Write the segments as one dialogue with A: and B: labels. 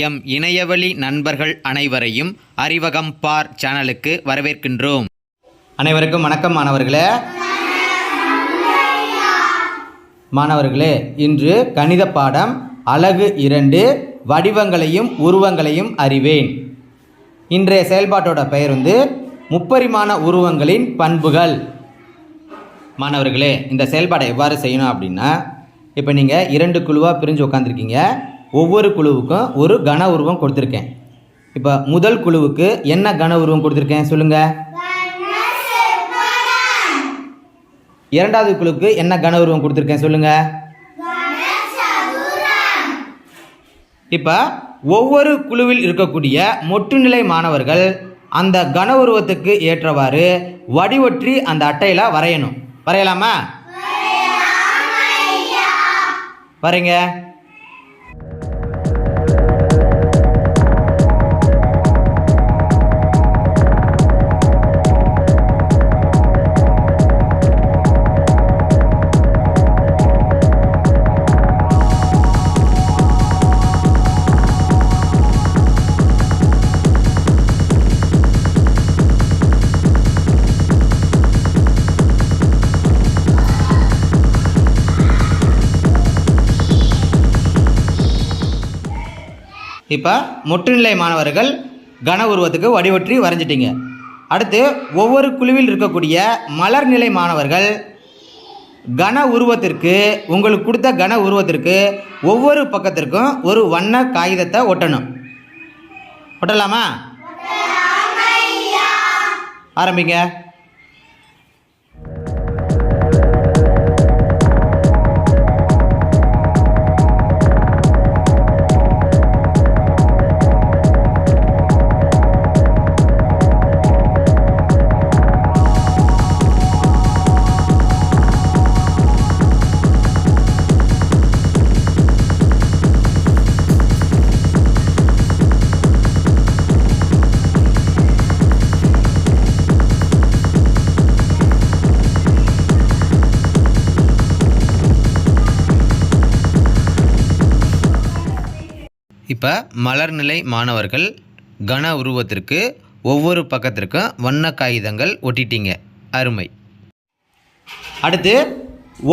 A: M இணையவழி நண்பர்கள் அனைவரையும் அறிவகம் பார் சேனலுக்கு வரவேற்கின்றோம். அனைவருக்கும் வணக்கம் மாணவர்களே. மாணவர்களே இன்று கணித பாடம் அலகு இரண்டு வடிவங்களையும் உருவங்களையும் அறிவேன். இன்றைய செயல்பாட்டோட பெயர் வந்து முப்பரிமாண உருவங்களின் பண்புகள். மாணவர்களே இந்த செயல்பாடை எவ்வாறு செய்யணும் அப்படின்னா இப்போ நீங்கள் இரண்டு குழுவாக பிரிஞ்சு உட்காந்துருக்கீங்க ஒவ்வொரு குழுவுக்கும் ஒரு கன உருவம் கொடுத்துருக்கேன். இப்போ முதல் குழுவுக்கு என்ன கன உருவம் கொடுத்துருக்கேன் சொல்லுங்கள் இரண்டாவது குழுவுக்கு என்ன கன உருவம் கொடுத்துருக்கேன் சொல்லுங்கள் இப்போ ஒவ்வொரு குழுவில் இருக்கக்கூடிய மொட்டுநிலை மாணவர்கள் அந்த கன உருவத்துக்கு ஏற்றவாறு வடிவற்றி அந்த அட்டையில் வரையணும். வரையலாமா? வரைங்க. இப்போ முற்றுநிலை மாணவர்கள் கன உருவத்துக்கு வடிவற்றி வரைஞ்சிட்டீங்க. அடுத்து ஒவ்வொரு குழுவில் இருக்கக்கூடிய மலர்நிலை மாணவர்கள் கன உருவத்திற்கு உங்களுக்கு கொடுத்த கன உருவத்திற்கு ஒவ்வொரு பக்கத்திற்கும் ஒரு வண்ண காகிதத்தை ஒட்டணும். ஒட்டலாமா? ஆரம்பிங்க. இப்போ மலர்நிலை மாணவர்கள் கன உருவத்திற்கு ஒவ்வொரு பக்கத்திற்கும் வண்ண காகிதங்கள் ஒட்டிட்டீங்க. அருமை. அடுத்து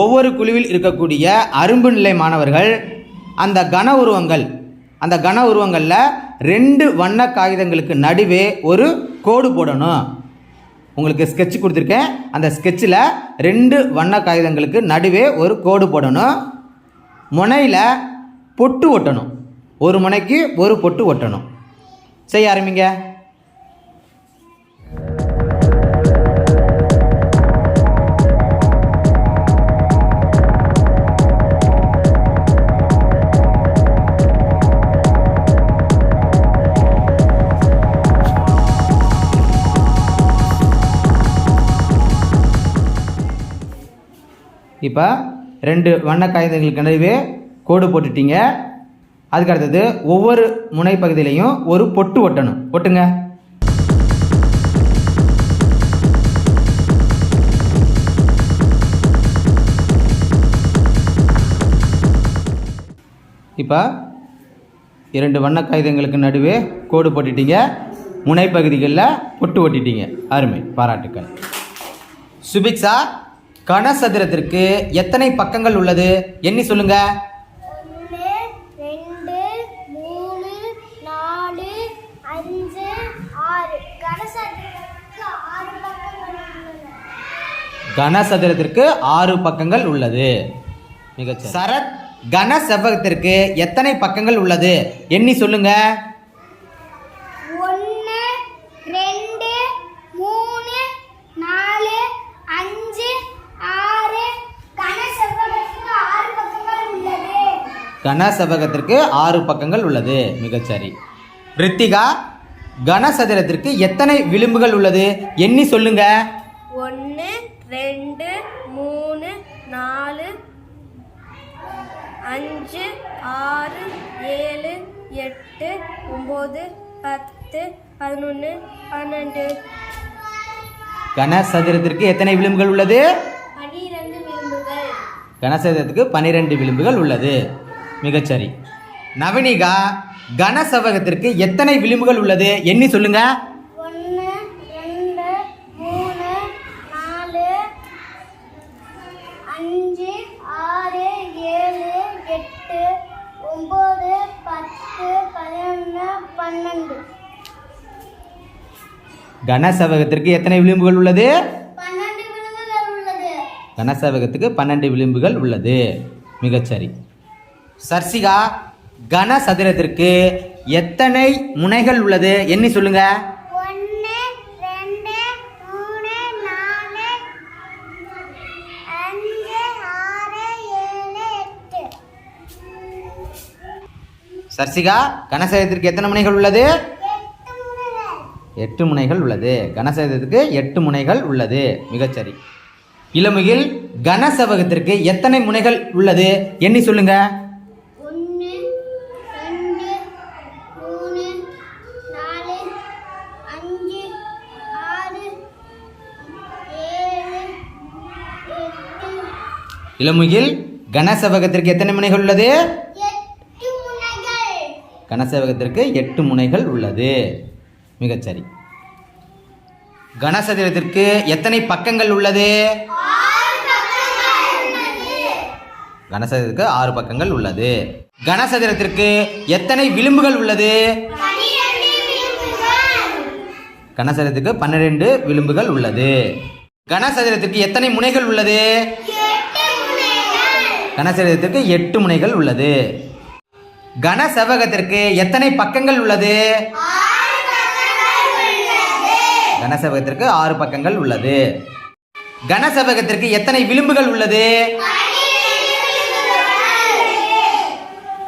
A: ஒவ்வொரு குழுவில் இருக்கக்கூடிய அரும்பு நிலை மாணவர்கள் அந்த கன உருவங்கள் அந்த கன உருவங்களில் ரெண்டு வண்ண காகிதங்களுக்கு நடுவே ஒரு கோடு போடணும். உங்களுக்கு ஸ்கெட்ச் கொடுத்துருக்கேன். அந்த ஸ்கெட்சில் ரெண்டு வண்ண காகிதங்களுக்கு நடுவே ஒரு கோடு போடணும். முனையில் பொட்டு ஒட்டணும். ஒரு முனைக்கு ஒரு பொட்டு ஒட்டணும். செய்ய ஆரம்பிங்க. இப்போ ரெண்டு வண்ண காகிதங்களுக்கு நடுவே கோடு போட்டுட்டீங்க. அதுக்கு அடுத்தது ஒவ்வொரு முனைப்பகுதியிலையும் ஒரு பொட்டு ஒட்டணும். ஒட்டுங்க. இப்போ இரண்டு வண்ண காகிதங்களுக்கு நடுவே கோடு போட்டுட்டீங்க. முனைப்பகுதிகளில் பொட்டு ஒட்டிட்டீங்க. அருமை. பாராட்டுக்கள். சுபிக்ஷா கனசதுரத்திற்கு எத்தனை பக்கங்கள் உள்ளது? எண்ணி சொல்லுங்கள்
B: ஒன்று ரெண்டு மூணு நாலு அஞ்சு ஆறு கனசதுரத்துக்கு ஆறு பக்கங்கள் உள்ளன
A: கனசதுரத்திற்கு ஆறு பக்கங்கள் உள்ளது. மிகச்சரி சரத் கன செவ்வகத்திற்கு எத்தனை பக்கங்கள் உள்ளது? எண்ணி சொல்லுங்க.
B: ஒன்று ரெண்டு மூணு நாலு அஞ்சு ஆறு. கனசெவ்வகத்துக்கு ஆறு பக்கங்கள் உள்ளது.
A: கன செவ்வகத்திற்கு ஆறு பக்கங்கள் உள்ளது. மிகச்சரி ரித்திகா கனசதுரத்திற்கு எத்தனை விளிம்புகள் உள்ளது? எண்ணி சொல்லுங்க.
C: ஒன்று ரெண்டு மூணு நாலு அஞ்சு ஆறு ஏழு எட்டு ஒம்பது பத்து பதினொன்று பன்னெண்டு.
A: கனசதுரத்திற்கு எத்தனை விளிம்புகள் உள்ளது?
B: பனிரெண்டு விளிம்புகள்.
A: கனசதுரத்துக்கு பன்னிரெண்டு விளிம்புகள் உள்ளது. மிகச்சரி. நவனிகா கனசெவ்வகத்திற்கு எத்தனை விளிம்புகள் உள்ளது? எண்ணி சொல்லுங்க
B: ஒன்று ரெண்டு மூணு நாலு அஞ்சு ஆறு ஏழு எட்டு ஒம்பது பத்து பதினொன்று பன்னெண்டு
A: கனசெவ்வகத்திற்கு எத்தனை விளிம்புகள் உள்ளது? கனசெவ்வகத்துக்கு பன்னெண்டு விளிம்புகள் உள்ளது. மிகச்சரி. சர்சிகா கனசதுரத்திற்கு எத்தனை முனைகள் உள்ளது? எண்ணி சொல்லுங்க. சர்சிகா கனசதுரத்திற்கு எத்தனை முனைகள் உள்ளது?
B: எட்டு முனைகள்
A: உள்ளது. கனசதுரத்திற்கு எட்டு முனைகள் உள்ளது. மிகச்சரி. இளமுகில் கனசெவ்வகத்திற்கு எத்தனை முனைகள் உள்ளது? எண்ணி சொல்லுங்க. இளமுகில் கனசெவ்வகத்திற்கு எத்தனை முனைகள் உள்ளது? கனசெவ்வகத்திற்கு எட்டு முனைகள் உள்ளது. மிகச்சரி. கனசதுரத்திற்கு எத்தனை பக்கங்கள் உள்ளது? கனசதுரத்திற்கு ஆறு பக்கங்கள் உள்ளது. கனசதுரத்திற்கு எத்தனை விளிம்புகள் உள்ளது? கனசதுரத்துக்கு பன்னிரெண்டு விளிம்புகள் உள்ளது. கனசதுரத்திற்கு எத்தனை முனைகள் உள்ளது? கனசதுரத்திற்கு எட்டு முனைகள் உள்ளது. கனசெவ்வகத்திற்கு எத்தனை பக்கங்கள் உள்ளது? கனசெவ்வகத்திற்கு ஆறு பக்கங்கள் உள்ளது. கனசெவ்வகத்திற்கு எத்தனை விளிம்புகள் உள்ளது?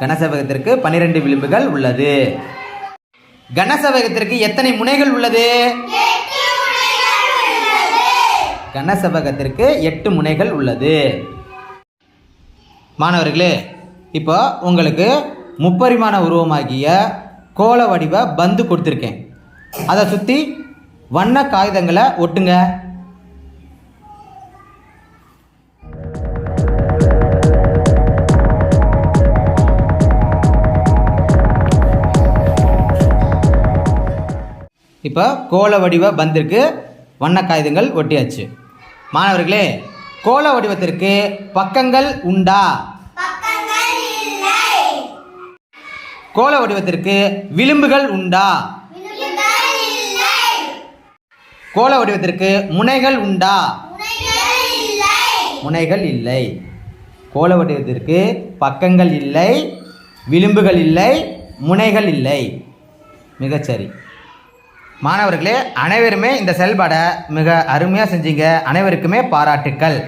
A: கனசெவ்வகத்திற்கு பன்னிரெண்டு விளிம்புகள் உள்ளது. கனசெவ்வகத்திற்கு எத்தனை முனைகள் உள்ளது? கனசெவ்வகத்திற்கு எட்டு முனைகள் உள்ளது. மாணவர்களே இப்போ உங்களுக்கு முப்பரிமாண உருவமாகிய கோள வடிவ பந்து கொடுத்துருக்கேன். அதை சுற்றி வண்ண காகிதங்களை ஒட்டுங்க. இப்போ கோள வடிவ பந்திற்கு வண்ண காகிதங்கள் ஒட்டியாச்சு. மாணவர்களே கோள வடிவத்திற்கு பக்கங்கள் உண்டா? கோள வடிவத்திற்கு விளிம்புகள் உண்டா? கோள வடிவத்திற்கு முனைகள் உண்டா? முனைகள் இல்லை. கோள வடிவத்திற்கு பக்கங்கள் இல்லை விளிம்புகள் இல்லை முனைகள் இல்லை. மிகச்சரி மாணவர்களே அனைவருமே இந்த செயல்பாடை மிக அருமையாக செஞ்சீங்க. அனைவருக்குமே பாராட்டுக்கள்.